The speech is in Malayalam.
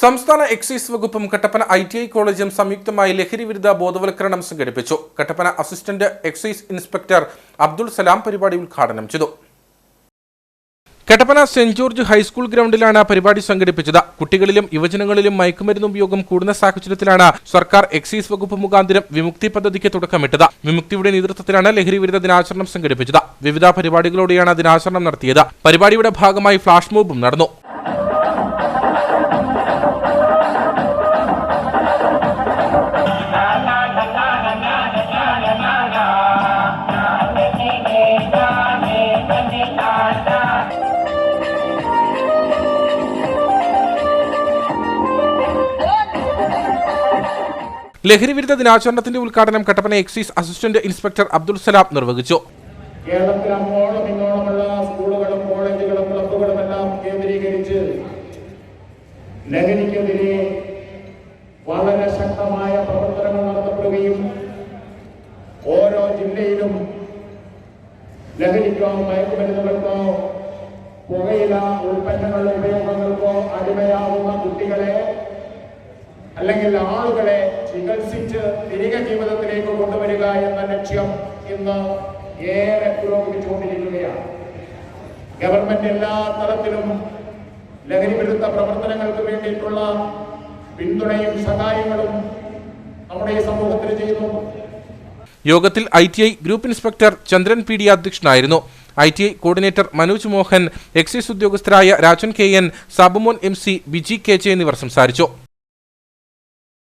സംസ്ഥാന എക്സൈസ് വകുപ്പും കട്ടപ്പന ഐ ടി ഐ കോളേജും സംയുക്തമായി ലഹരി വിരുദ്ധ ബോധവൽക്കരണം സംഘടിപ്പിച്ചു. Kattappana assistant excise inspector Abdul Salam പരിപാടി ഉദ്ഘാടനം ചെയ്തു. Kattappana saint George high school ഗ്രൗണ്ടിലാണ് പരിപാടി സംഘടിപ്പിച്ചത്. കുട്ടികളിലും യുവജനങ്ങളിലും മയക്കുമരുന്ന് ഉപയോഗം കൂടുന്ന സാഹചര്യത്തിലാണ് സർക്കാർ എക്സൈസ് വകുപ്പ് മുഖാന്തരം വിമുക്തി പദ്ധതിക്ക് തുടക്കമിട്ടത്. വിമുക്തിയുടെ നേതൃത്വത്തിലാണ് ലഹരി വിരുദ്ധ ദിനാചരണം സംഘടിപ്പിച്ചത്. വിവിധ പരിപാടികളോടെയാണ് ദിനാചരണം നടത്തിയത്. പരിപാടിയുടെ ഭാഗമായി ഫ്ലാഷ് മോബും നടന്നു. ലഹരി വിരുദ്ധ ദിനാചരണത്തിന്റെ ഉദ്ഘാടനം Kattappana excise assistant inspector Abdul Salam നിർവഹിച്ചു. സ്കൂളുകളും കോളേജുകളും എല്ലാം കേന്ദ്രീകരിച്ച് വളരെ ശക്തമായ പ്രവർത്തനങ്ങൾ നടത്തപ്പെടുകയും ഓരോ ജില്ലയിലും ലഹരിക്കോ മയക്കുമരുന്നുകൾക്കോ പുകയില ഉൽപ്പന്നങ്ങളുടെ ഉപയോഗങ്ങൾക്കോ അടിമയാവുന്ന കുട്ടികളെ അല്ലെങ്കിൽ ആളുകളെ ചികിത്സിച്ച് തിരികെ ജീവിതത്തിലേക്ക് കൊണ്ടുവരിക എന്ന ലക്ഷ്യം ഇന്ന് ഏറെ പുരോഗമിച്ചുകൊണ്ടിരിക്കുകയാണ്. ഗവൺമെന്റ് എല്ലാ തലത്തിലും ലഹരി വിരുദ്ധ പ്രവർത്തനങ്ങൾക്ക് വേണ്ടിയിട്ടുള്ള പിന്തുണയും സഹായങ്ങളും നമ്മുടെ ഈ സമൂഹത്തിന് ചെയ്യുന്നു. യോഗത്തിൽ I T I group inspector Chandran P D അധ്യക്ഷനായിരുന്നു. I T I coordinator Manoj Mohan excise ഉദ്യോഗസ്ഥരായ Rajan K N Sabumon M C Biji K J എന്നിവർ സംസാരിച്ചു.